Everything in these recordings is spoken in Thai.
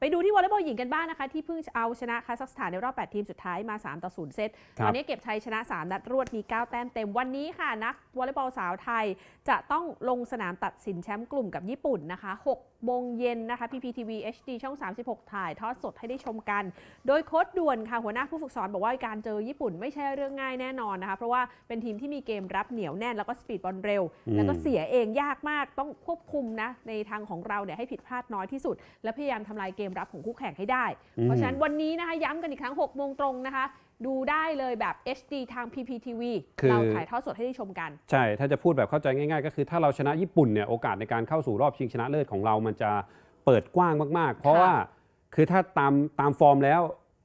ไปดูที่วอลเลย์บอลหญิงกันบ้างนะคะ ที่เพิ่งเอาชนะคาซัคสถานในรอบ 8 ทีมสุดท้ายมา 3 ต่อ 0 เซตครับตอนนี้เก็บชัยชนะ 3 นัดรวดมี 9 แต้มเต็มวันนี้ค่ะ นักวอลเลย์บอลสาวไทย จะต้องลงสนามตัดสินแชมป์กลุ่มกับญี่ปุ่นนะคะ6โมงเย็นนะคะ PPTV HD ช่อง 36 ถ่ายทอดสดให้ได้ชมกัน โดยโค้ชด่วนค่ะ หัวหน้าผู้ฝึกสอนบอกว่าการเจอญี่ปุ่นไม่ใช่เรื่องง่ายแน่นอนนะคะ เพราะว่าเป็นทีมที่มีเกมรับเหนียวแน่น แล้วก็สปีดบอลเร็วอืมแล้วก็เสียเองยากมากต้องควบคุมนะในทางของเราเนี่ยให้ผิดพลาดน้อยที่สุด และพยายามทำลายเกมรับของคู่แข่งให้ได้ เพราะฉะนั้นวันนี้นะคะย้ำกันอีกครั้ง 6 โมงตรงนะคะ ดูได้เลยแบบ HD ทาง PPTV คือเราถ่ายทอดสดให้ได้ชมกัน ใช่ ถ้าจะพูดแบบเข้าใจง่าย ๆ ก็คือถ้าเราชนะญี่ปุ่นเนี่ยโอกาสในการเข้าสู่รอบชิงชนะเลิศของเรามันจะเปิดกว้างมาก ๆ เพราะค่ะว่าคือถ้าตามตามฟอร์มแล้ว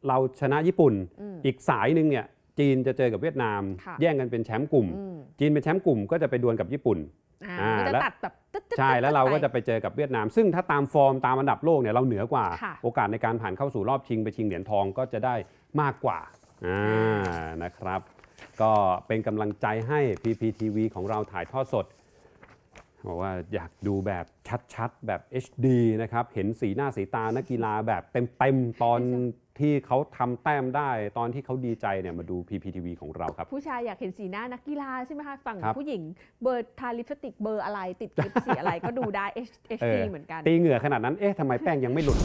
เราชนะญี่ปุ่นอืมอีกสายหนึ่งเนี่ยจีนจะเจอกับเวียดนามค่ะแย่งกันเป็นแชมป์กลุ่มอืมจีนเป็นแชมป์กลุ่มก็จะไปดวลกับญี่ปุ่นอ่าอ่ามันก็จะและตัดแบบตึ๊ดๆๆๆ ใช่แล้วเราก็จะไปไปเจอกับเวียดนาม ซึ่งถ้าตามฟอร์มตามอันดับโลกเนี่ยเราเหนือกว่าค่ะโอกาสในการผ่านเข้าสู่รอบชิงไปชิงเหรียญทองก็จะได้มากกว่าอ่านะครับ ก็เป็นกำลังใจให้ PPTV ของเราถ่ายทอดสด บอกว่าอยากดูแบบชัดๆ แบบ HD นะครับ เห็นสีหน้าสีตานักกีฬาแบบเต็มๆ ตอนที่เขาทำแต้มได้ตอนที่เขาดีใจเนี่ยมาดู PPTV ของเราครับ ผู้ชายอยากเห็นสีหน้านักกีฬาใช่ไหมคะฝั่งครับผู้หญิงเบอร์ทาลิปสติกเบอร์อะไรติดลิปสีอะไรก็ดูได้ HD เหมือนกัน ตีเหงื่อขนาดนั้น เอ๊ะทำไมแป้งยังไม่หลุด